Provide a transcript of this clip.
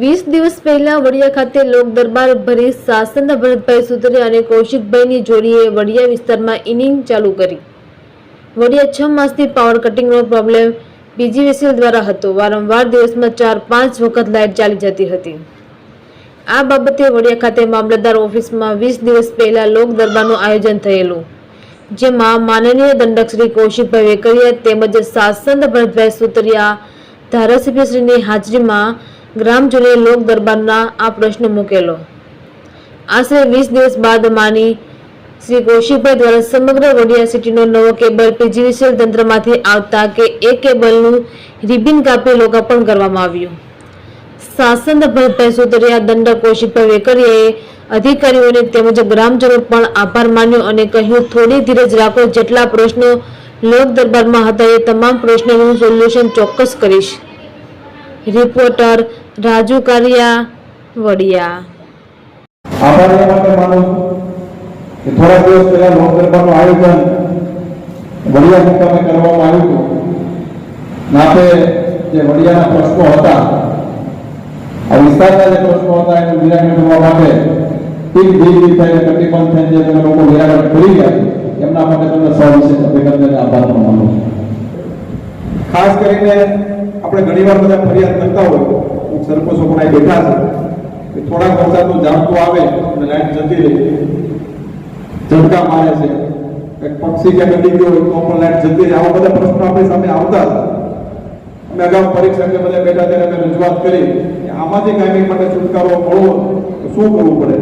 વીસ દિવસ પહેલા વડિયા ખાતે લોક દરબાર ભરી શાસનના ભરતભાઈ સુતરે અને કૌશિકભાઈની જોડીએ વડિયા વિસ્તારમાં ઇનિંગ ચાલુ કરી. વડિયા છ માસથી પાવર કટિંગનો પ્રોબ્લેમ પીજીવીસીએલ દ્વારા હતો. વારંવાર દિવસમાં ચાર, પાંચ વખત લાઇટ ચાલી જતી હતી. આ બાબતે વડિયા ખાતે મામલતદાર ઓફિસમાં વીસ દિવસ પહેલા લોક દરબારનું આયોજન થયેલું, જેમાં માનનીય દંડક શ્રી કૌશિકભાઈ વેકરિયા તેમજ શાસન ભરતભાઈ સુતરિયા, ધારાસભ્યશ્રીની હાજરીમાં ગ્રામજનોએ લોક દરબારના આ પ્રશ્ન મૂકેલો. આશરે વીસ દિવસ બાદ માની શ્રી કૌશિકભાઈ દ્વારા સમગ્ર વડિયા સિટીનો નવો કેબલ પીજીવીસીએલ તંત્રમાંથી આવતા કે એ કેબલનું રિબિન કાપી લોકાર્પણ કરવામાં આવ્યું. શાસન ભરતભાઈ સુતરિયા દંડ કૌશિકભાઈ વેકરિયાએ અધિકારીઓને તેમજ ગ્રામજનો પણ આભાર માન્યો અને કહ્યું, થોડી ધીરજ રાખો, જેટલા પ્રશ્નો લોક દરબારમાં હતા એ તમામ પ્રશ્નોનું સોલ્યુશન ચોક્કસ કરીશ. રિપોર્ટર રાજુ કારિયા વડિયા આભાર એ માટે માનું છું કે થોડા દિવસ પહેલા લોક દરબારનું આયોજન વડિયા મુકામે કરવામાં આવ્યું હતું નાતે જે વડિયાના પ્રશ્નો હતા આ વિસ્તારના જે પ્રશ્નો હતા એનું નિરાકરણ કરવા માટે ટીમ ભેગી થઈને કટિબંધ થઈને જે તમે લોકો નિરાકરણ કરી ગયા એમના માટે તમને સવિશેષ અભિનંદન અને આભાર પણ માનું છું ખાસ કરીને આપણે ઘણીવાર બધા ફરિયાદ કરતા હોય સરપંચો પણ અહીં બેઠા છે, કે થોડાક વરસાદનું ઝાપટું આવે અને લાઈટ જતી રહે. ઝટકા મારે છે. કંઈક પક્ષી કે ગડી ગયો હોય તો પણ લાઈટ જતી રહે. આવા બધા પ્રશ્નો આપણી સામે આવતા હતા અમે અગાઉ પરીક્ષા કે બધા બેઠા ત્યારે અમે રજૂઆત કરી કે આમાંથી કાયમી માટે છુટકારો મળવો તો શું કરવું પડે?